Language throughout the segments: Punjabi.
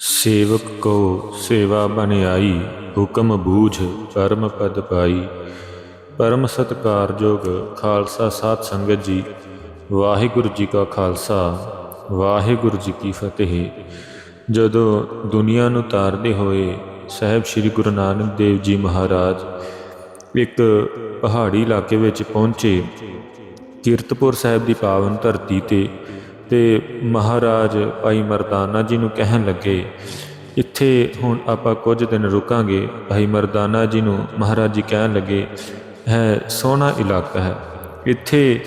ਸੇਵਕ ਕੋ ਸੇਵਾ ਬਨ ਹੁਕਮ ਬੂਝ ਪਰਮ ਪਦ ਪਾਈ। ਪਰਮ ਸਤਕਾਰਯੋਗ ਖਾਲਸਾ ਸਾਧ ਸੰਗਤ ਜੀ, ਵਾਹਿਗੁਰੂ ਜੀ ਕਾ ਖਾਲਸਾ, ਵਾਹਿਗੁਰੂ ਜੀ ਕੀ ਫਤਿਹ। ਜਦੋਂ ਦੁਨੀਆ ਨੂੰ ਤਾਰਦੇ ਹੋਏ ਸਹਿਬ ਸ੍ਰੀ ਗੁਰੂ ਨਾਨਕ ਦੇਵ ਜੀ ਮਹਾਰਾਜ ਇੱਕ ਪਹਾੜੀ ਇਲਾਕੇ ਵਿੱਚ ਪਹੁੰਚੇ, ਕੀਰਤਪੁਰ ਸਾਹਿਬ ਦੀ ਪਾਵਨ ਧਰਤੀ ਤੇ ਤੇ ਮਹਾਰਾਜ ਭਾਈ ਮਰਦਾਨਾ ਜੀ ਨੂੰ ਕਹਿਣ ਲੱਗੇ, ਇੱਥੇ ਹੁਣ ਆਪਾਂ ਕੁਝ ਦਿਨ ਰੁਕਾਂਗੇ। ਭਾਈ ਮਰਦਾਨਾ ਜੀ ਨੂੰ ਮਹਾਰਾਜ ਜੀ ਕਹਿਣ ਲੱਗੇ, ਹੈ ਸੋਹਣਾ ਇਲਾਕਾ ਹੈ। ਇੱਥੇ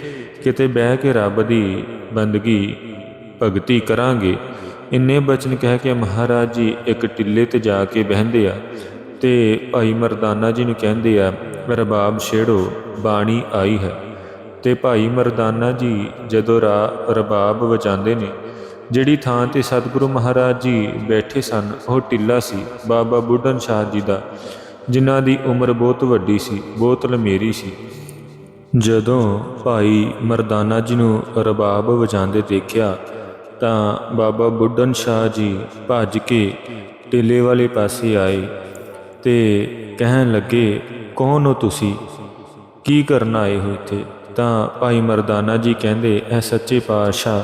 ਕਿਤੇ ਬਹਿ ਕੇ ਰੱਬ ਦੀ ਬੰਦਗੀ, ਭਗਤੀ ਕਰਾਂਗੇ। ਇੰਨੇ ਬਚਨ ਕਹਿ ਕੇ ਮਹਾਰਾਜ ਜੀ ਇੱਕ ਟਿੱਲੇ ਤੇ ਜਾ ਕੇ ਬਹਿੰਦੇ ਆ ਤੇ ਭਾਈ ਮਰਦਾਨਾ ਜੀ ਨੂੰ ਕਹਿੰਦੇ ਆ, ਰਬਾਬ ਛੇੜੋ, ਬਾਣੀ ਆਈ ਹੈ। ਤੇ ਭਾਈ ਮਰਦਾਨਾ ਜੀ ਜਦੋਂ ਰਾ, ਰਬਾਬ ਵਜਾਉਂਦੇ ਨੇ, ਜਿਹੜੀ ਥਾਂ ਤੇ ਸਤਿਗੁਰੂ ਮਹਾਰਾਜ ਜੀ ਬੈਠੇ ਸਨ, ਉਹ ਟਿੱਲਾ ਸੀ, ਬਾਬਾ ਬੁੱਢਨ ਸ਼ਾਹ ਜੀ ਦਾ, ਜਿਨ੍ਹਾਂ ਦੀ ਉਮਰ ਬਹੁਤ ਵੱਡੀ ਸੀ, ਬਹੁਤ ਲੰਮੇਰੀ ਸੀ। ਜਦੋਂ ਭਾਈ ਮਰਦਾਨਾ ਜੀ ਨੂੰ ਰਬਾਬ ਵਜਾਉਂਦੇ ਦੇਖਿਆ, ਤਾਂ ਬਾਬਾ ਬੁੱਢਨ ਸ਼ਾਹ ਜੀ ਭੱਜ ਕੇ ਟਿੱਲੇ ਵਾਲੇ ਪਾਸੇ ਆਏ ਤੇ ਕਹਿਣ ਲੱਗੇ, ਕੌਣ ਹੋ ਤੁਸੀਂ? ਕੀ ਕਰਨ ਆਏ ਹੋ ਇੱਥੇ? ਤਾਂ ਭਾਈ ਮਰਦਾਨਾ ਜੀ ਕਹਿੰਦੇ, ਇਹ ਸੱਚੇ ਪਾਤਸ਼ਾਹ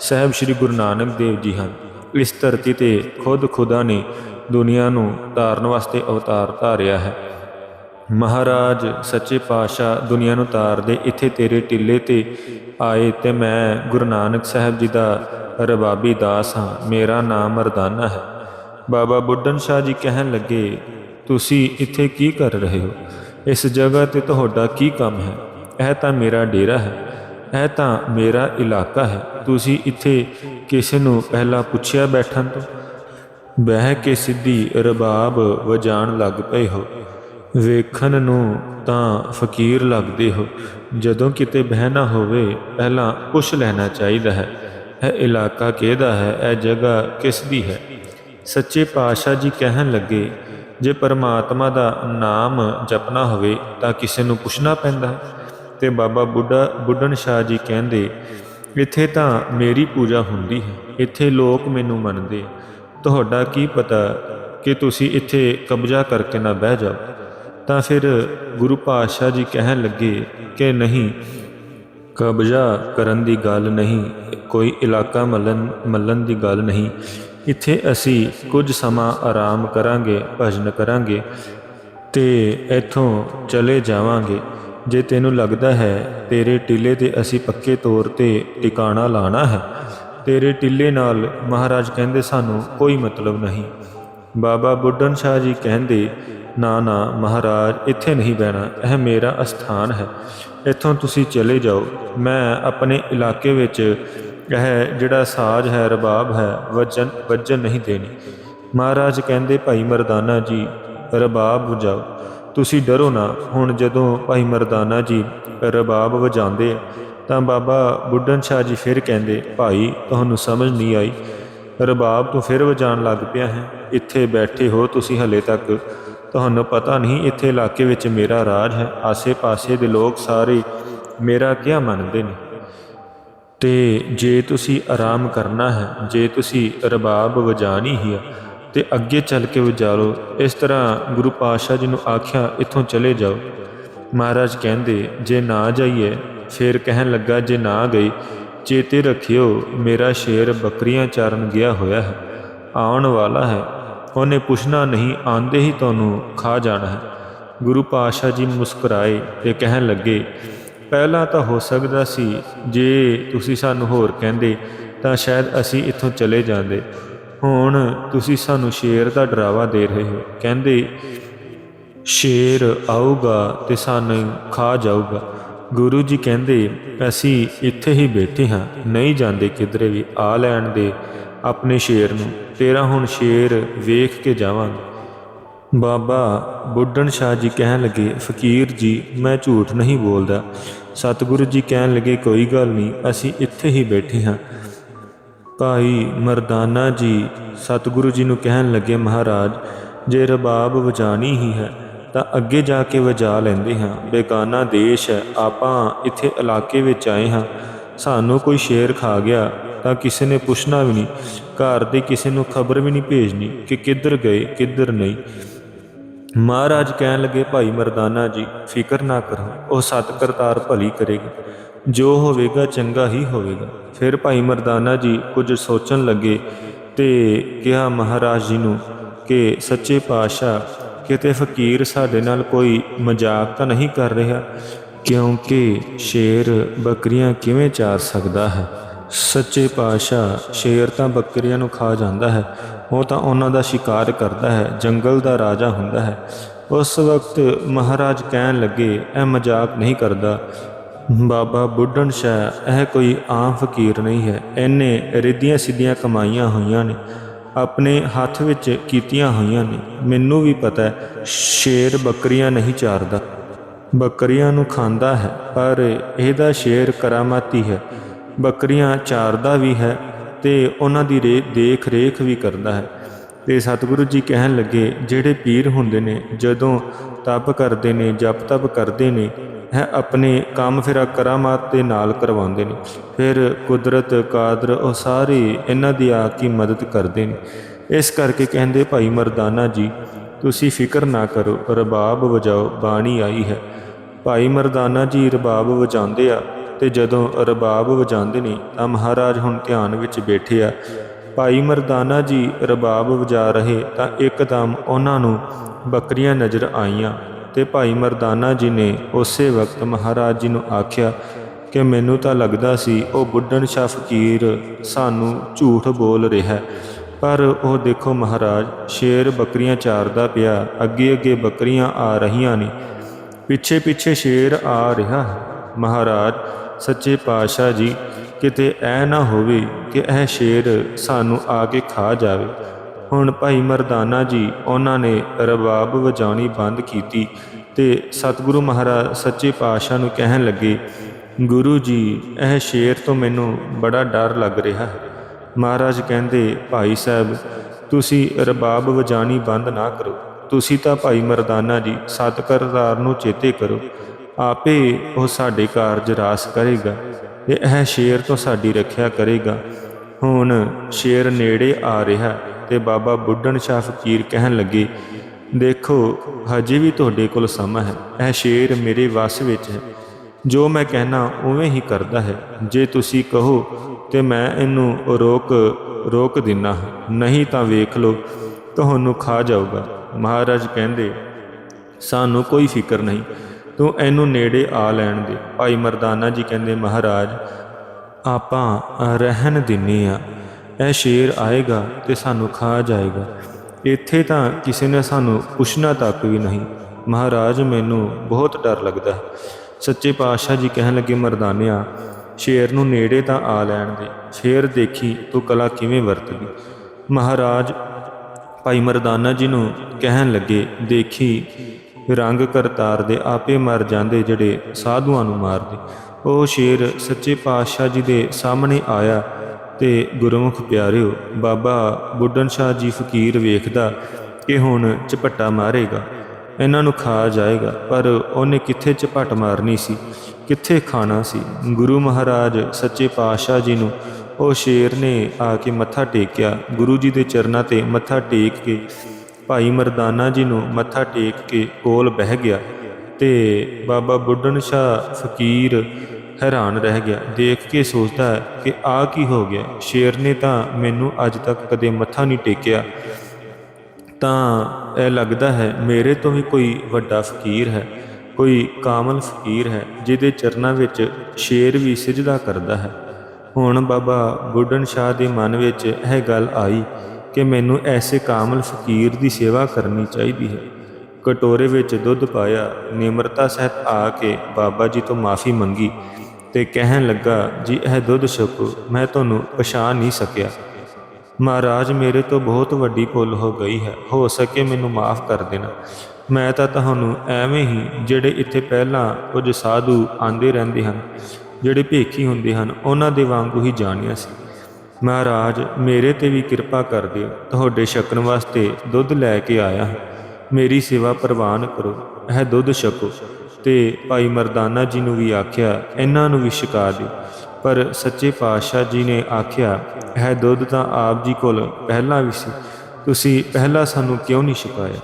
ਸਹਿਬ ਸ੍ਰੀ ਗੁਰੂ ਨਾਨਕ ਦੇਵ ਜੀ ਹਨ। ਇਸ ਧਰਤੀ ਤੇ ਖੁਦ ਖੁਦਾ ਨੇ ਦੁਨੀਆ ਨੂੰ ਤਾਰਨ ਵਾਸਤੇ ਅਵਤਾਰ ਧਾਰਿਆ ਹੈ। ਮਹਾਰਾਜ, ਸੱਚੇ ਪਾਤਸ਼ਾਹ ਦੁਨੀਆ ਨੂੰ ਤਾਰਦੇ, ਇੱਥੇ ਤੇਰੇ ਟਿੱਲੇ ਤੇ ਆਏ ਤੇ ਮੈਂ ਗੁਰੂ ਨਾਨਕ ਸਾਹਿਬ ਜੀ ਦਾ ਰਬਾਬੀ ਦਾਸ ਹਾਂ। ਮੇਰਾ ਨਾਮ ਮਰਦਾਨਾ ਹੈ। ਬਾਬਾ ਬੁੱਢਨ ਸ਼ਾਹ ਜੀ ਕਹਿਣ ਲੱਗੇ, ਤੁਸੀਂ ਇੱਥੇ ਕੀ ਕਰ ਰਹੇ ਹੋ? ਇਸ ਜਗ੍ਹਾ ਤੇ ਤੁਹਾਡਾ ਕੀ ਕੰਮ ਹੈ? ਇਹ ਤਾਂ ਮੇਰਾ ਡੇਰਾ ਹੈ। ਇਹ ਤਾਂ ਮੇਰਾ ਇਲਾਕਾ ਹੈ। ਤੁਸੀਂ ਇੱਥੇ ਕਿਸੇ ਨੂੰ ਪਹਿਲਾਂ ਪੁੱਛਿਆ ਬੈਠਣ ਤੋਂ? ਬਹਿ ਕੇ ਸਿੱਧੀ ਰਬਾਬ ਵਜਾਣ ਲੱਗ ਪਏ ਹੋ। ਵੇਖਣ ਨੂੰ ਤਾਂ ਫਕੀਰ ਲੱਗਦੇ ਹੋ। ਜਦੋਂ ਕਿਤੇ ਬਹਿਣਾ ਹੋਵੇ, ਪਹਿਲਾਂ ਪੁੱਛ ਲੈਣਾ ਚਾਹੀਦਾ ਹੈ। ਇਹ ਇਲਾਕਾ ਕਿਹਦਾ ਹੈ? ਇਹ ਜਗ੍ਹਾ ਕਿਸ ਦੀ ਹੈ? ਸੱਚੇ ਪਾਤਸ਼ਾਹ ਜੀ ਕਹਿਣ ਲੱਗੇ, ਜੇ ਪਰਮਾਤਮਾ ਦਾ ਨਾਮ ਜਪਣਾ ਹੋਵੇ ਤਾਂ ਕਿਸੇ ਨੂੰ ਪੁੱਛਣਾ ਪੈਂਦਾ ਹੈ। ਤੇ ਬਾਬਾ ਬੁੱਢਾ, ਬੁੱਢਣ ਸ਼ਾਹ ਜੀ ਕਹਿੰਦੇ, ਇੱਥੇ ਤਾਂ ਮੇਰੀ ਪੂਜਾ ਹੁੰਦੀ ਹੈ, ਇੱਥੇ ਲੋਕ ਮੈਨੂੰ ਮੰਨਦੇ ਤੁਹਾਡਾ ਕੀ ਪਤਾ ਕਿ ਤੁਸੀਂ ਇੱਥੇ ਕਬਜ਼ਾ ਕਰਕੇ ਨਾ ਬਹਿ ਜਾਓ? ਤਾਂ ਫਿਰ ਗੁਰੂ ਪਾਤਸ਼ਾਹ ਜੀ ਕਹਿਣ ਲੱਗੇ ਕਿ ਨਹੀਂ, ਕਬਜ਼ਾ ਕਰਨ ਦੀ ਗੱਲ ਨਹੀਂ, ਕੋਈ ਇਲਾਕਾ ਮੱਲਣ ਮੱਲਣ ਦੀ ਗੱਲ ਨਹੀਂ। ਇੱਥੇ ਅਸੀਂ ਕੁਝ ਸਮਾਂ ਆਰਾਮ ਕਰਾਂਗੇ, ਭਜਨ ਕਰਾਂਗੇ ਤੇ ਇੱਥੋਂ ਚਲੇ ਜਾਵਾਂਗੇ। ਜੇ ਤੈਨੂੰ ਲੱਗਦਾ ਹੈ ਤੇਰੇ ਟਿੱਲੇ ਤੇ ਅਸੀਂ ਪੱਕੇ ਤੌਰ ਤੇ ਟਿਕਾਣਾ ਲਾਣਾ ਹੈ, ਤੇਰੇ ਟਿੱਲੇ ਨਾਲ ਮਹਾਰਾਜ ਕਹਿੰਦੇ ਸਾਨੂੰ ਕੋਈ ਮਤਲਬ ਨਹੀਂ। ਬਾਬਾ ਬੁੱਢਨ ਸ਼ਾਹ ਜੀ ਕਹਿੰਦੇ, ਨਾ ਨਾ, ਮਹਾਰਾਜ, ਇੱਥੇ ਨਹੀਂ ਬਹਿਣਾ, ਇਹ ਮੇਰਾ ਅਸਥਾਨ ਹੈ। ਇੱਥੋਂ ਤੁਸੀਂ ਚਲੇ ਜਾਓ। ਮੈਂ ਆਪਣੇ ਇਲਾਕੇ ਵਿੱਚ ਇਹ ਜਿਹੜਾ ਸਾਜ਼ ਹੈ, ਰਬਾਬ ਹੈ, ਵਜਨ ਵਜਨ ਨਹੀਂ ਦੇਣੀ। ਮਹਾਰਾਜ ਕਹਿੰਦੇ, ਭਾਈ ਮਰਦਾਨਾ ਜੀ, ਰਬਾਬ ਵਜਾਓ ਤੁਸੀਂ ਡਰੋ ਨਾ। ਹੁਣ ਜਦੋਂ ਭਾਈ ਮਰਦਾਨਾ ਜੀ ਰਬਾਬ ਵਜਾਉਂਦੇ ਆ ਤਾਂ ਬਾਬਾ ਬੁੱਢਨ ਸ਼ਾਹ ਜੀ ਫਿਰ ਕਹਿੰਦੇ, ਭਾਈ, ਤੁਹਾਨੂੰ ਸਮਝ ਨਹੀਂ ਆਈ। ਰਬਾਬ ਤੋਂ ਫਿਰ ਵਜਾਣ ਲੱਗ ਪਿਆ ਹੈ। ਇੱਥੇ ਬੈਠੇ ਹੋ ਤੁਸੀਂ ਹਲੇ ਤੱਕ। ਤੁਹਾਨੂੰ ਪਤਾ ਨਹੀਂ ਇੱਥੇ ਇਲਾਕੇ ਵਿੱਚ ਮੇਰਾ ਰਾਜ ਹੈ। ਆਸੇ-ਪਾਸੇ ਦੇ ਲੋਕ ਸਾਰੇ ਮੇਰਾ ਕਿਹਾ ਮੰਨਦੇ ਨੇ? ਤੇ ਜੇ ਤੁਸੀਂ ਆਰਾਮ ਕਰਨਾ ਹੈ, ਜੇ ਤੁਸੀਂ ਰਬਾਬ ਵਜਾਣੀ ਹੀ ਆ ਤੇ ਅੱਗੇ ਚੱਲ ਕੇ ਵਿਚਾਰੋ ਇਸ ਤਰ੍ਹਾਂ ਗੁਰੂ ਪਾਤਸ਼ਾਹ ਜੀ ਨੂੰ ਆਖਿਆ, ਇੱਥੋਂ ਚਲੇ ਜਾਓ। ਮਹਾਰਾਜ ਕਹਿੰਦੇ, ਜੇ ਨਾ ਜਾਈਏ, ਫਿਰ ਕਹਿਣ ਲੱਗਾ, ਜੇ ਨਾ ਗਈ, ਚੇਤੇ ਰੱਖਿਓ, ਮੇਰਾ ਸ਼ੇਰ ਬੱਕਰੀਆਂ ਚਾਰਨ ਗਿਆ ਹੋਇਆ ਹੈ, ਆਉਣ ਵਾਲਾ ਹੈ। ਉਹਨੇ ਪੁੱਛਣਾ ਨਹੀਂ ਆਂਦੇ ਹੀ ਤੁਹਾਨੂੰ ਖਾ ਜਾਣਾ ਹੈ। ਗੁਰੂ ਪਾਤਸ਼ਾਹ ਜੀ ਮੁਸਕਰਾਏ ਤੇ ਕਹਿਣ ਲੱਗੇ, ਪਹਿਲਾਂ ਤਾਂ ਹੋ ਸਕਦਾ ਸੀ, ਜੇ ਤੁਸੀਂ ਸਾਨੂੰ ਹੋਰ ਕਹਿੰਦੇ, ਤਾਂ ਸ਼ਾਇਦ ਅਸੀਂ ਇੱਥੋਂ ਚਲੇ ਜਾਂਦੇ। ਹੁਣ ਤੁਸੀਂ ਸਾਨੂੰ ਸ਼ੇਰ ਦਾ ਡਰਾਵਾ ਦੇ ਰਹੇ ਹੋ। ਕਹਿੰਦੇ, ਸ਼ੇਰ ਆਊਗਾ ਤੇ ਸਾਨੂੰ ਖਾ ਜਾਊਗਾ। ਗੁਰੂ ਜੀ ਕਹਿੰਦੇ, ਅਸੀਂ ਇੱਥੇ ਹੀ ਬੈਠੇ ਹਾਂ, ਨਹੀਂ ਜਾਂਦੇ ਕਿਧਰੇ ਵੀ। ਆ ਲੈਣ ਦੇ ਆਪਣੇ ਸ਼ੇਰ ਨੂੰ। ਤੇਰਾ ਹੁਣ ਸ਼ੇਰ ਵੇਖ ਕੇ ਜਾਵਾਂਗੇ। ਬਾਬਾ ਬੁੱਢਣ ਸ਼ਾਹ ਜੀ ਕਹਿਣ ਲੱਗੇ, ਫਕੀਰ ਜੀ, ਮੈਂ ਝੂਠ ਨਹੀਂ ਬੋਲਦਾ। ਸਤਿਗੁਰੂ ਜੀ ਕਹਿਣ ਲੱਗੇ, ਕੋਈ ਗੱਲ ਨਹੀਂ, ਅਸੀਂ ਇੱਥੇ ਹੀ ਬੈਠੇ ਹਾਂ। ਭਾਈ ਮਰਦਾਨਾ ਜੀ, ਸਤਿਗੁਰੂ ਜੀ ਨੂੰ ਕਹਿਣ ਲੱਗੇ, ਮਹਾਰਾਜ, ਜੇ ਰਬਾਬ ਵਜਾਣੀ ਹੀ ਹੈ, ਤਾਂ ਅੱਗੇ ਜਾ ਕੇ ਵਜਾ ਲੈਂਦੇ ਹਾਂ। ਬੇਗਾਨਾ ਦੇਸ਼ ਹੈ, ਆਪਾਂ ਇੱਥੇ ਇਲਾਕੇ ਵਿੱਚ ਆਏ ਹਾਂ। ਸਾਨੂੰ ਕੋਈ ਸ਼ੇਰ ਖਾ ਗਿਆ, ਤਾਂ ਕਿਸੇ ਨੇ ਪੁੱਛਣਾ ਵੀ ਨਹੀਂ। ਘਰ ਦੇ ਕਿਸੇ ਨੂੰ ਖਬਰ ਵੀ ਨਹੀਂ ਭੇਜਣੀ ਕਿ ਕਿੱਧਰ ਗਏ, ਕਿੱਧਰ ਨਹੀਂ। ਮਹਾਰਾਜ ਕਹਿਣ ਲੱਗੇ, ਭਾਈ ਮਰਦਾਨਾ ਜੀ, ਫਿਕਰ ਨਾ ਕਰੋ, ਉਹ ਸਤ ਕਰਤਾਰ ਭਲੀ ਕਰੇਗਾ। ਜੋ ਹੋਵੇਗਾ ਚੰਗਾ ਹੀ ਹੋਵੇਗਾ। ਫਿਰ ਭਾਈ ਮਰਦਾਨਾ ਜੀ ਕੁਝ ਸੋਚਣ ਲੱਗੇ ਤੇ ਕਿਹਾ ਮਹਾਰਾਜ ਜੀ ਨੂੰ ਕਿ ਸੱਚੇ ਪਾਤਸ਼ਾਹ, ਕਿਤੇ ਫਕੀਰ ਸਾਡੇ ਨਾਲ ਕੋਈ ਮਜ਼ਾਕ ਤਾਂ ਨਹੀਂ ਕਰ ਰਿਹਾ? ਕਿਉਂਕਿ ਸ਼ੇਰ ਬੱਕਰੀਆਂ ਕਿਵੇਂ ਚਾਰ ਸਕਦਾ ਹੈ? ਸੱਚੇ ਪਾਤਸ਼ਾਹ ਸ਼ੇਰ ਤਾਂ ਬੱਕਰੀਆਂ ਨੂੰ ਖਾ ਜਾਂਦਾ ਹੈ। ਉਹ ਤਾਂ ਉਹਨਾਂ ਦਾ ਸ਼ਿਕਾਰ ਕਰਦਾ ਹੈ, ਜੰਗਲ ਦਾ ਰਾਜਾ ਹੁੰਦਾ ਹੈ। ਉਸ ਵਕਤ ਮਹਾਰਾਜ ਕਹਿਣ ਲੱਗੇ, ਇਹ ਮਜ਼ਾਕ ਨਹੀਂ ਕਰਦਾ। ਬਾਬਾ ਬੁੱਢਣ ਸ਼ਾਹ, ਇਹ ਕੋਈ ਆਮ ਫਕੀਰ ਨਹੀਂ ਹੈ। ਇਹਨੇ ਰਿੱਧੀਆਂ ਸਿੱਧੀਆਂ ਕਮਾਈਆਂ ਹੋਈਆਂ ਨੇ, ਆਪਣੇ ਹੱਥ ਵਿੱਚ ਕੀਤੀਆਂ ਹੋਈਆਂ ਨੇ। ਮੈਨੂੰ ਵੀ ਪਤਾ ਹੈ, ਸ਼ੇਰ ਬੱਕਰੀਆਂ ਨਹੀਂ ਚਾਰਦਾ। ਬੱਕਰੀਆਂ ਨੂੰ ਖਾਂਦਾ ਹੈ, ਪਰ ਇਹਦਾ ਸ਼ੇਰ ਕਰਾਮਾਤੀ ਹੈ। ਬੱਕਰੀਆਂ ਚਾਰਦਾ ਵੀ ਹੈ ਤੇ ਉਹਨਾਂ ਦੀ ਰੇ ਦੇਖ ਰੇਖ ਵੀ ਕਰਦਾ ਹੈ। ਤੇ ਸਤਿਗੁਰੂ ਜੀ ਕਹਿਣ ਲੱਗੇ, ਜਿਹੜੇ ਪੀਰ ਹੁੰਦੇ ਨੇ, ਜਦੋਂ ਤਪ ਕਰਦੇ ਨੇ ਜਪ ਤਪ ਕਰਦੇ ਨੇ ਹੈ, ਆਪਣੇ ਕੰਮ ਫਿਰ ਕਰਾਮਾਤ ਦੇ ਨਾਲ ਕਰਵਾਉਂਦੇ ਨੇ। ਫਿਰ ਕੁਦਰਤ, ਕਾਦਰ, ਉਹ ਸਾਰੇ ਇਹਨਾਂ ਦੀ ਆ ਕੀ ਮਦਦ ਕਰਦੇ ਨੇ। ਇਸ ਕਰਕੇ ਕਹਿੰਦੇ ਭਾਈ ਮਰਦਾਨਾ ਜੀ, ਤੁਸੀਂ ਫਿਕਰ ਨਾ ਕਰੋ, ਰਬਾਬ ਵਜਾਓ, ਬਾਣੀ ਆਈ ਹੈ। ਭਾਈ ਮਰਦਾਨਾ ਜੀ ਰਬਾਬ ਵਜਾਉਂਦੇ ਆ ਤੇ ਜਦੋਂ ਰਬਾਬ ਵਜਾਉਂਦੇ ਨੇ ਤਾਂ ਮਹਾਰਾਜ ਹੁਣ ਧਿਆਨ ਵਿੱਚ ਬੈਠੇ ਆ। ਭਾਈ ਮਰਦਾਨਾ ਜੀ ਰਬਾਬ ਵਜਾ ਰਹੇ ਤਾਂ ਇੱਕਦਮ ਉਹਨਾਂ ਨੂੰ ਬੱਕਰੀਆਂ ਨਜ਼ਰ ਆਈਆਂ। ਤੇ ਭਾਈ ਮਰਦਾਨਾ ਜੀ ਨੇ ਉਸੇ ਵਕਤ ਮਹਾਰਾਜ ਜੀ ਨੂੰ ਆਖਿਆ ਕਿ ਮੈਨੂੰ ਤਾਂ ਲੱਗਦਾ ਸੀ ਉਹ ਬੁੱਢਣ ਸ਼ਾਹ ਫਕੀਰ ਸਾਨੂੰ ਝੂਠ ਬੋਲ ਰਿਹਾ ਪਰ ਉਹ ਦੇਖੋ ਮਹਾਰਾਜ, ਸ਼ੇਰ ਬੱਕਰੀਆਂ ਚਾਰਦਾ ਪਿਆ, ਅੱਗੇ ਅੱਗੇ ਬੱਕਰੀਆਂ ਆ ਰਹੀਆਂ ਨੇ। ਪਿੱਛੇ ਪਿੱਛੇ ਸ਼ੇਰ ਆ ਰਿਹਾ ਮਹਾਰਾਜ, ਸੱਚੇ ਪਾਤਸ਼ਾਹ ਜੀ, ਕਿਤੇ ਐ ਨਾ ਹੋਵੇ ਕਿ ਇਹ ਸ਼ੇਰ ਸਾਨੂੰ ਆ ਕੇ ਖਾ ਜਾਵੇ। ਹੁਣ ਭਾਈ ਮਰਦਾਨਾ ਜੀ ਉਹਨਾਂ ਨੇ ਰਬਾਬ ਵਜਾਉਣੀ ਬੰਦ ਕੀਤੀ ਤੇ ਸਤਿਗੁਰੂ ਮਹਾਰਾਜ ਸੱਚੇ ਪਾਤਸ਼ਾਹ ਨੂੰ ਕਹਿਣ ਲੱਗੇ, ਗੁਰੂ ਜੀ, ਇਹ ਸ਼ੇਰ ਤੋਂ ਮੈਨੂੰ ਬੜਾ ਡਰ ਲੱਗ ਰਿਹਾ ਹੈ। ਮਹਾਰਾਜ ਕਹਿੰਦੇ, ਭਾਈ ਸਾਹਿਬ, ਤੁਸੀਂ ਰਬਾਬ ਵਜਾਣੀ ਬੰਦ ਨਾ ਕਰੋ। ਤੁਸੀਂ ਤਾਂ ਭਾਈ ਮਰਦਾਨਾ ਜੀ ਸਤ ਕਰਤਾਰ ਨੂੰ ਚੇਤੇ ਕਰੋ। ਆਪੇ ਉਹ ਸਾਡੇ ਕਾਰਜ ਰਾਸ ਕਰੇਗਾ ਤੇ ਇਹ ਸ਼ੇਰ ਤੋਂ ਸਾਡੀ ਰੱਖਿਆ ਕਰੇਗਾ। ਹੁਣ ਸ਼ੇਰ ਨੇੜੇ ਆ ਰਿਹਾ ਤੇ ਬਾਬਾ ਬੁੱਢਣ ਸ਼ਾਹ ਫਕੀਰ ਕਹਿਣ ਲੱਗੇ, ਦੇਖੋ, ਹਜੇ ਵੀ ਤੁਹਾਡੇ ਕੋਲ ਸਮਾਂ ਹੈ। ਇਹ ਸ਼ੇਰ ਮੇਰੇ ਵਸ ਵਿੱਚ ਹੈ। ਜੋ ਮੈਂ ਕਹਿਣਾ ਉਵੇਂ ਹੀ ਕਰਦਾ ਹੈ। ਜੇ ਤੁਸੀਂ ਕਹੋ, ਤੇ ਮੈਂ ਇਹਨੂੰ ਰੋਕ ਰੋਕ ਦਿਨਾ ਹਾਂ। ਨਹੀਂ ਤਾਂ ਵੇਖ ਲਓ, ਤੁਹਾਨੂੰ ਖਾ ਜਾਊਗਾ। ਮਹਾਰਾਜ ਕਹਿੰਦੇ, ਸਾਨੂੰ ਕੋਈ ਫਿਕਰ ਨਹੀਂ। ਤੂੰ ਇਹਨੂੰ ਨੇੜੇ ਆ ਲੈਣ ਦੇ। ਭਾਈ ਮਰਦਾਨਾ ਜੀ ਕਹਿੰਦੇ, ਮਹਾਰਾਜ, ਆਪਾਂ ਰਹਿਣ ਦਿੰਨੇ ਆ। ਇਹ ਸ਼ੇਰ ਆਏਗਾ ਤੇ ਸਾਨੂੰ ਖਾ ਜਾਏਗਾ। ਇੱਥੇ ਤਾਂ ਕਿਸੇ ਨੇ ਸਾਨੂੰ ਪੁੱਛਣਾ ਤੱਕ ਵੀ ਨਹੀਂ। ਮਹਾਰਾਜ, ਮੈਨੂੰ ਬਹੁਤ ਡਰ ਲੱਗਦਾ ਹੈ। ਸੱਚੇ ਪਾਤਸ਼ਾਹ ਜੀ ਕਹਿਣ ਲੱਗੇ, ਮਰਦਾਨਿਆ, ਸ਼ੇਰ ਨੂੰ ਨੇੜੇ ਤਾਂ ਆ ਲੈਣ ਦੇ। ਸ਼ੇਰ ਦੇਖੀ, ਤੂੰ ਕਲਾ ਕਿਵੇਂ ਵਰਤਦੀ? ਮਹਾਰਾਜ, ਭਾਈ ਮਰਦਾਨਾ ਜੀ ਨੂੰ ਕਹਿਣ ਲੱਗੇ, ਦੇਖੀ, ਰੰਗ ਕਰਤਾਰ ਦੇ ਆਪੇ ਮਰ ਜਾਂਦੇ ਜਿਹੜੇ ਸਾਧੂਆਂ ਨੂੰ ਮਾਰਦੇ। ਉਹ ਸ਼ੇਰ ਸੱਚੇ ਪਾਤਸ਼ਾਹ ਜੀ ਦੇ ਸਾਹਮਣੇ ਆਇਆ ਤੇ ਗੁਰਮੁਖ ਪਿਆਰਿਓ, ਬਾਬਾ ਬੁੱਢਣ ਸ਼ਾਹ ਜੀ ਫਕੀਰ ਵੇਖਦਾ ਕਿ ਹੁਣ ਝਪੱਟਾ ਮਾਰੇਗਾ। ਇਹਨਾਂ ਨੂੰ ਖਾ ਜਾਏਗਾ, ਪਰ ਉਹਨੇ ਕਿੱਥੇ ਝਪਟ ਮਾਰਨੀ ਸੀ? ਕਿੱਥੇ ਖਾਣਾ ਸੀ? ਗੁਰੂ ਮਹਾਰਾਜ ਸੱਚੇ ਪਾਤਸ਼ਾਹ ਜੀ ਨੂੰ ਉਹ ਸ਼ੇਰ ਨੇ ਆ ਕੇ ਮੱਥਾ ਟੇਕਿਆ। ਗੁਰੂ ਜੀ ਦੇ ਚਰਨਾਂ ਤੇ ਮੱਥਾ ਟੇਕ ਕੇ, ਭਾਈ ਮਰਦਾਨਾ ਜੀ ਨੂੰ ਮੱਥਾ ਟੇਕ ਕੇ ਕੋਲ ਬਹਿ ਗਿਆ ਤੇ ਬਾਬਾ ਬੁੱਢਣ ਸ਼ਾਹ ਫਕੀਰ ਹੈਰਾਨ ਰਹਿ ਗਿਆ। ਦੇਖ ਕੇ ਸੋਚਦਾ ਹੈ ਕਿ ਆ ਕੀ ਹੋ ਗਿਆ। ਸ਼ੇਰ ਨੇ ਤਾਂ ਮੈਨੂੰ ਅੱਜ ਤੱਕ ਕਦੇ ਮੱਥਾ ਨਹੀਂ ਟੇਕਿਆ। ਤਾਂ ਇਹ ਲੱਗਦਾ ਹੈ ਮੇਰੇ ਤੋਂ ਵੀ ਕੋਈ ਵੱਡਾ ਫਕੀਰ ਹੈ, ਕੋਈ ਕਾਮਲ ਫਕੀਰ ਹੈ, ਜਿਹਦੇ ਚਰਨਾਂ ਵਿੱਚ ਸ਼ੇਰ ਵੀ ਸਿਜਦਾ ਕਰਦਾ ਹੈ। ਹੁਣ ਬਾਬਾ ਬੁੱਢਣ ਸ਼ਾਹ ਦੇ ਮਨ ਵਿੱਚ ਇਹ ਗੱਲ ਆਈ ਕਿ ਮੈਨੂੰ ਐਸੇ ਕਾਮਲ ਫਕੀਰ ਦੀ ਸੇਵਾ ਕਰਨੀ ਚਾਹੀਦੀ ਹੈ। ਕਟੋਰੇ ਵਿੱਚ ਦੁੱਧ ਪਾਇਆ, ਨਿਮਰਤਾ ਸਹਿਤ ਆ ਕੇ ਬਾਬਾ ਜੀ ਤੋਂ ਮਾਫੀ ਮੰਗੀ। ਤੇ ਕਹਿਣ ਲੱਗਾ, ਜੀ, ਇਹ ਦੁੱਧ ਛਕੋ, ਮੈਂ ਤੁਹਾਨੂੰ ਪਛਾਣ ਨਹੀਂ ਸਕਿਆ। ਮਹਾਰਾਜ, ਮੇਰੇ ਤੋਂ ਬਹੁਤ ਵੱਡੀ ਭੁੱਲ ਹੋ ਗਈ ਹੈ। ਹੋ ਸਕੇ ਮੈਨੂੰ ਮਾਫ ਕਰ ਦੇਣਾ। ਮੈਂ ਤਾਂ ਤੁਹਾਨੂੰ ਐਵੇਂ ਹੀ, ਜਿਹੜੇ ਇੱਥੇ ਪਹਿਲਾਂ ਕੁਝ ਸਾਧੂ ਆਂਦੇ ਰਹਿੰਦੇ ਹਨ, ਜਿਹੜੇ ਭੇਖੀ ਹੁੰਦੇ ਹਨ, ਉਹਨਾਂ ਦੇ ਵਾਂਗੂ ਹੀ ਜਾਣਿਆ ਸੀ। ਮਹਾਰਾਜ, ਮੇਰੇ ਤੇ ਵੀ ਕਿਰਪਾ ਕਰ ਦਿਓ। ਤੁਹਾਡੇ ਛਕਣ ਵਾਸਤੇ ਦੁੱਧ ਲੈ ਕੇ ਆਇਆ ਮੇਰੀ ਸੇਵਾ ਪ੍ਰਵਾਨ ਕਰੋ। ਇਹ ਦੁੱਧ ਛਕੋ। ਤੇ ਭਾਈ ਮਰਦਾਨਾ ਜੀ ਨੂੰ ਵੀ ਆਖਿਆ, ਇਹਨਾਂ ਨੂੰ ਵੀ ਛਕਾ ਦਿਓ ਪਰ ਸੱਚੇ ਪਾਤਸ਼ਾਹ ਜੀ ਨੇ ਆਖਿਆ, ਇਹ ਦੁੱਧ ਤਾਂ ਆਪ ਜੀ ਕੋਲ ਪਹਿਲਾਂ ਵੀ ਸੀ। ਤੁਸੀਂ ਪਹਿਲਾਂ ਸਾਨੂੰ ਕਿਉਂ ਨਹੀਂ ਛਕਾਇਆ?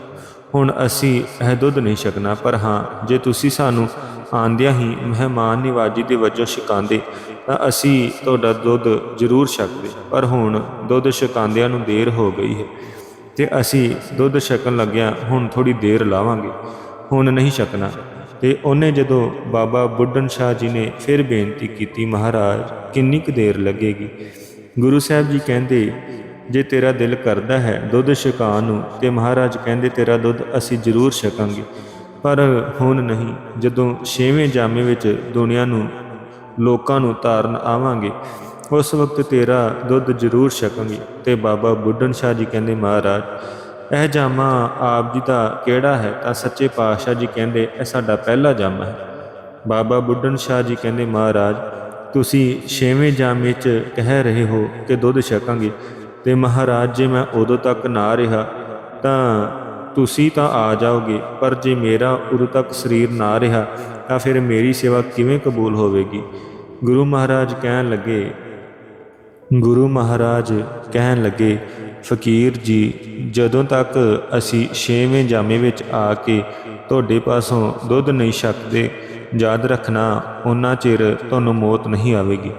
ਹੁਣ ਅਸੀਂ ਇਹ ਦੁੱਧ ਨਹੀਂ ਛਕਣਾ, ਪਰ ਹਾਂ, ਜੇ ਤੁਸੀਂ ਸਾਨੂੰ ਆਂਦਿਆਂ ਹੀ ਮਹਿਮਾਨ ਨਿਵਾਜੀ ਦੇ ਵਜੋਂ ਛਕਾਉਂਦੇ, ਤਾਂ ਅਸੀਂ ਤੁਹਾਡਾ ਦੁੱਧ ਜ਼ਰੂਰ ਛਕਦੇ। ਪਰ ਹੁਣ ਦੁੱਧ ਛਕਾਉਂਦਿਆਂ ਨੂੰ ਦੇਰ ਹੋ ਗਈ ਹੈ ਤੇ ਅਸੀਂ ਦੁੱਧ ਛਕਣ ਲੱਗਿਆ ਹੁਣ ਥੋੜੀ ਦੇਰ ਲਾਵਾਂਗੇ। ਹੁਣ ਨਹੀਂ ਛਕਣਾ। ਤੇ ਉਹਨੇ ਜਦੋਂ ਬਾਬਾ ਬੁੱਢਨ ਸ਼ਾਹ ਜੀ ਨੇ ਫਿਰ ਬੇਨਤੀ ਕੀਤੀ, ਮਹਾਰਾਜ, ਕਿੰਨੀ ਕੁ ਦੇਰ ਲੱਗੇਗੀ? ਗੁਰੂ ਸਾਹਿਬ ਜੀ ਕਹਿੰਦੇ, ਜੇ ਤੇਰਾ ਦਿਲ ਕਰਦਾ ਹੈ ਦੁੱਧ ਛਕਾਉਣ ਨੂੰ, ਤੇ ਮਹਾਰਾਜ ਕਹਿੰਦੇ, ਤੇਰਾ ਦੁੱਧ ਅਸੀਂ ਜ਼ਰੂਰ ਛਕਾਂਗੇ। ਪਰ ਹੁਣ ਨਹੀਂ, ਜਦੋਂ ਛੇਵੇਂ ਜਾਮੇ ਵਿੱਚ ਦੁਨੀਆ ਨੂੰ, ਲੋਕਾਂ ਨੂੰ ਧਾਰਨ ਆਵਾਂਗੇ, ਉਸ ਵਕਤ ਤੇਰਾ ਦੁੱਧ ਜ਼ਰੂਰ ਛਕਾਂਗੇ। ਤੇ ਬਾਬਾ ਬੁੱਢਨ ਸ਼ਾਹ ਜੀ ਕਹਿੰਦੇ, ਮਹਾਰਾਜ ਇਹ ਜਾਮਾ ਆਪ ਜੀ ਦਾ ਕਿਹੜਾ ਹੈ? ਤਾਂ ਸੱਚੇ ਪਾਤਸ਼ਾਹ ਜੀ ਕਹਿੰਦੇ, ਇਹ ਸਾਡਾ ਪਹਿਲਾ ਜਾਮਾ ਹੈ। ਬਾਬਾ ਬੁੱਢਣ ਸ਼ਾਹ ਜੀ ਕਹਿੰਦੇ, ਮਹਾਰਾਜ, ਤੁਸੀਂ ਛੇਵੇਂ ਜਾਮੇ 'ਚ ਕਹਿ ਰਹੇ ਹੋ ਕਿ ਦੁੱਧ ਛਕਾਂਗੇ। ਤੇ ਮਹਾਰਾਜ, ਜੇ ਮੈਂ ਉਦੋਂ ਤੱਕ ਨਾ ਰਿਹਾ, ਤਾਂ ਤੁਸੀਂ ਤਾਂ ਆ ਜਾਓਗੇ। ਪਰ ਜੇ ਮੇਰਾ ਉਦੋਂ ਤੱਕ ਸਰੀਰ ਨਾ ਰਿਹਾ, ਤਾਂ ਫਿਰ ਮੇਰੀ ਸੇਵਾ ਕਿਵੇਂ ਕਬੂਲ ਹੋਵੇਗੀ? ਗੁਰੂ ਮਹਾਰਾਜ ਕਹਿਣ ਲੱਗੇ, ਗੁਰੂ ਮਹਾਰਾਜ ਕਹਿਣ ਲੱਗੇ ਫਕੀਰ ਜੀ, ਜਦੋਂ ਤੱਕ ਅਸੀਂ ਛੇਵੇਂ ਜਾਮੇ ਵਿੱਚ ਆ ਕੇ ਤੁਹਾਡੇ ਪਾਸੋਂ ਦੁੱਧ ਨਹੀਂ ਛਕਦੇ, ਯਾਦ ਰੱਖਣਾ, ਉਹਨਾਂ ਚਿਰ ਤੁਹਾਨੂੰ ਮੌਤ ਨਹੀਂ ਆਵੇਗੀ।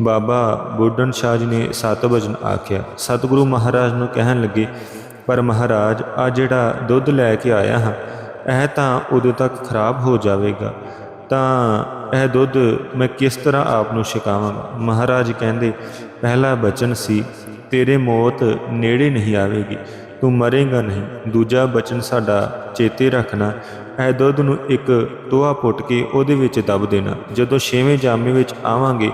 ਬਾਬਾ ਬੁੱਢਣ ਸ਼ਾਹ ਜੀ ਨੇ ਸਤ ਵਜਨ ਆਖਿਆ। ਸਤਿਗੁਰੂ ਮਹਾਰਾਜ ਨੂੰ ਕਹਿਣ ਲੱਗੇ, ਪਰ ਮਹਾਰਾਜ, ਆ ਜਿਹੜਾ ਦੁੱਧ ਲੈ ਕੇ ਆਇਆ ਹਾਂ, ਇਹ ਤਾਂ ਉਦੋਂ ਤੱਕ ਖਰਾਬ ਹੋ ਜਾਵੇਗਾ। ਤਾਂ ਇਹ ਦੁੱਧ ਮੈਂ ਕਿਸ ਤਰ੍ਹਾਂ ਆਪ ਨੂੰ ਛਕਾਵਾਂਗਾ ਮਹਾਰਾਜ ਕਹਿੰਦੇ, ਪਹਿਲਾ ਬਚਨ ਸੀ ਤੇਰੇ ਮੌਤ ਨੇੜੇ ਨਹੀਂ ਆਵੇਗੀ। ਤੂੰ ਮਰੇਗਾ ਨਹੀਂ। ਦੂਜਾ ਬਚਨ ਸਾਡਾ ਚੇਤੇ ਰੱਖਣਾ। ਇਹ ਦੁੱਧ ਨੂੰ ਇੱਕ ਟੋਆ ਪੁੱਟ ਕੇ ਉਹਦੇ ਵਿੱਚ ਦਬ ਦੇਣਾ। ਜਦੋਂ ਛੇਵੇਂ ਜਾਮੇ ਵਿੱਚ ਆਵਾਂਗੇ,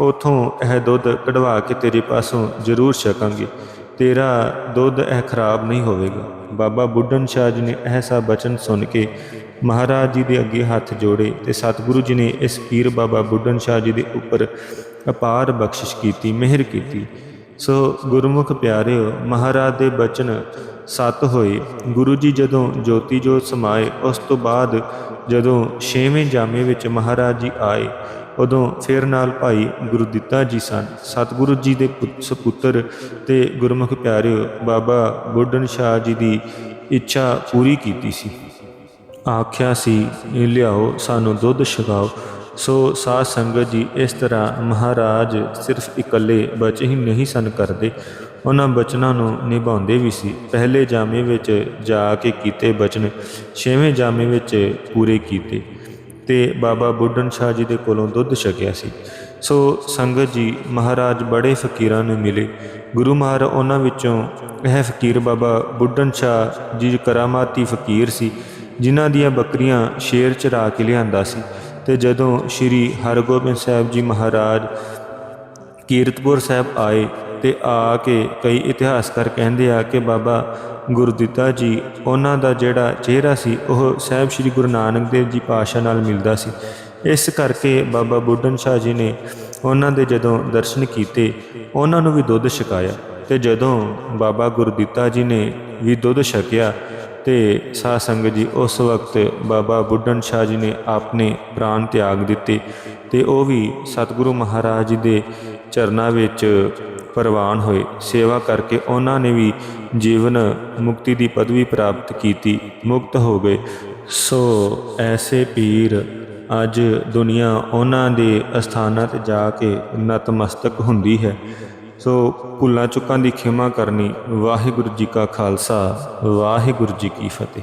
ਉਥੋਂ ਇਹ ਦੁੱਧ ਕਢਵਾ ਕੇ ਤੇਰੇ ਪਾਸੋਂ ਜ਼ਰੂਰ ਛਕਾਂਗੇ। ਤੇਰਾ ਦੁੱਧ ਇਹ ਖਰਾਬ ਨਹੀਂ ਹੋਵੇਗਾ। ਬਾਬਾ ਬੁੱਢਨ ਸ਼ਾਹ ਜੀ ਨੇ ਇਹ ਸਭ ਬਚਨ ਸੁਣ ਕੇ ਮਹਾਰਾਜ ਜੀ ਦੇ ਅੱਗੇ ਹੱਥ ਜੋੜੇ ਤੇ ਸਤਿਗੁਰੂ ਜੀ ਨੇ ਇਸ ਪੀਰ ਬਾਬਾ ਬੁੱਢਨ ਸ਼ਾਹ ਜੀ ਦੇ ਉੱਪਰ ਅਪਾਰ ਬਖਸ਼ਿਸ਼ ਕੀਤੀ, ਮਿਹਰ ਕੀਤੀ। ਸੋ ਗੁਰਮੁਖ ਪਿਆਰਿਓ, ਮਹਾਰਾਜ ਦੇ ਬਚਨ ਸਤ ਹੋਏ। ਗੁਰੂ ਜੀ ਜਦੋਂ ਜੋਤੀ ਜੋਤ ਸਮਾਏ, ਉਸ ਤੋਂ ਬਾਅਦ ਜਦੋਂ ਛੇਵੇਂ ਜਾਮੇ ਵਿੱਚ ਮਹਾਰਾਜ ਜੀ ਆਏ, ਉਦੋਂ ਫਿਰ ਨਾਲ ਭਾਈ ਗੁਰਦਿੱਤਾ ਜੀ ਸਨ। ਸਤਿਗੁਰੂ ਜੀ ਦੇ ਪੁੱਤ- ਸੁਪੁੱਤਰ ਤੇ ਗੁਰਮੁਖ ਪਿਆਰਿਓ, ਬਾਬਾ ਬੁੱਢਨ ਸ਼ਾਹ ਜੀ ਦੀ ਇੱਛਾ ਪੂਰੀ ਕੀਤੀ ਸੀ। ਆਖਿਆ ਸੀ, ਲਿਆਓ, ਸਾਨੂੰ ਦੁੱਧ ਛਕਾਓ। ਸੋ ਸਾਧ ਸੰਗਤ ਜੀ, ਇਸ ਤਰ੍ਹਾਂ ਮਹਾਰਾਜ ਸਿਰਫ ਇਕੱਲੇ ਬਚ ਹੀ ਨਹੀਂ ਸਨ ਕਰਦੇ। ਉਹਨਾਂ ਬਚਨਾਂ ਨੂੰ ਨਿਭਾਉਂਦੇ ਵੀ ਸੀ। ਪਹਿਲੇ ਜਾਮੇ ਵਿੱਚ ਜਾ ਕੇ ਕੀਤੇ ਬਚਨ, ਛੇਵੇਂ ਜਾਮੇ ਵਿੱਚ ਪੂਰੇ ਕੀਤੇ ਤੇ ਬਾਬਾ ਬੁੱਢਨ ਸ਼ਾਹ ਜੀ ਦੇ ਕੋਲੋਂ ਦੁੱਧ ਛਕਿਆ ਸੀ। ਸੋ ਸੰਗਤ ਜੀ, ਮਹਾਰਾਜ ਬੜੇ ਫਕੀਰਾਂ ਨੂੰ ਮਿਲੇ। ਗੁਰੂ ਮਹਾਰਾਜ ਉਹਨਾਂ ਵਿੱਚੋਂ ਇਹ ਫਕੀਰ ਬਾਬਾ ਬੁੱਢਨ ਸ਼ਾਹ ਜੀ ਕਰਾਮਾਤੀ ਫਕੀਰ ਸੀ, ਜਿਨ੍ਹਾਂ ਦੀਆਂ ਬੱਕਰੀਆਂ ਸ਼ੇਰ ਚਰਾ ਕੇ ਲਿਆਂਦਾ ਸੀ। ਤੇ ਜਦੋਂ ਸ੍ਰੀ ਹਰਗੋਬਿੰਦ ਸਾਹਿਬ ਜੀ ਮਹਾਰਾਜ ਕੀਰਤਪੁਰ ਸਾਹਿਬ ਆਏ ਤੇ ਆ ਕੇ ਕਈ ਇਤਿਹਾਸਕਾਰ ਕਹਿੰਦੇ ਆ ਕਿ ਬਾਬਾ ਗੁਰਦਿੱਤਾ ਜੀ, ਉਹਨਾਂ ਦਾ ਜਿਹੜਾ ਚਿਹਰਾ ਸੀ, ਉਹ ਸਾਹਿਬ ਸ੍ਰੀ ਗੁਰੂ ਨਾਨਕ ਦੇਵ ਜੀ ਪਾਸ਼ਾ ਨਾਲ ਮਿਲਦਾ ਸੀ। ਇਸ ਕਰਕੇ ਬਾਬਾ ਬੁੱਢਨ ਸ਼ਾਹ ਜੀ ਨੇ ਉਹਨਾਂ ਦੇ ਜਦੋਂ ਦਰਸ਼ਨ ਕੀਤੇ, ਉਹਨਾਂ ਨੂੰ ਵੀ ਦੁੱਧ ਛਕਾਇਆ ਤੇ ਜਦੋਂ ਬਾਬਾ ਗੁਰਦਿੱਤਾ ਜੀ ਨੇ ਵੀ ਦੁੱਧ ਛਕਿਆ ਤੇ ਸਾਧ ਸੰਗਤ ਜੀ ਉਸ ਵਕਤ ਬਾਬਾ ਬੁੱਢਨ ਸ਼ਾਹ ਜੀ ਨੇ ਆਪਣੇ ਪ੍ਰਾਣ ਤਿਆਗ ਦਿੱਤੇ ਤੇ ਉਹ ਵੀ ਸਤਿਗੁਰੂ ਮਹਾਰਾਜ ਜੀ ਦੇ ਚਰਨਾਂ ਵਿੱਚ ਪ੍ਰਵਾਨ ਹੋਏ। ਸੇਵਾ ਕਰਕੇ ਉਹਨਾਂ ਨੇ ਵੀ ਜੀਵਨ ਮੁਕਤੀ ਦੀ ਪਦਵੀ ਪ੍ਰਾਪਤ ਕੀਤੀ, ਮੁਕਤ ਹੋ ਗਏ। ਸੋ ਐਸੇ ਪੀਰ ਅੱਜ ਦੁਨੀਆ ਉਹਨਾਂ ਦੇ ਅਸਥਾਨਾਂ ਤੇ ਜਾ ਕੇ ਨਤਮਸਤਕ ਹੁੰਦੀ ਹੈ। ਸੋ ਭੁੱਲਾਂ ਚੁੱਕਾਂ ਦੀ ਖਿਮਾ ਕਰਨੀ ਵਾਹਿਗੁਰੂ ਜੀ ਕਾ ਖਾਲਸਾ ਵਾਹਿਗੁਰੂ ਜੀ ਕੀ ਫਤਿਹ।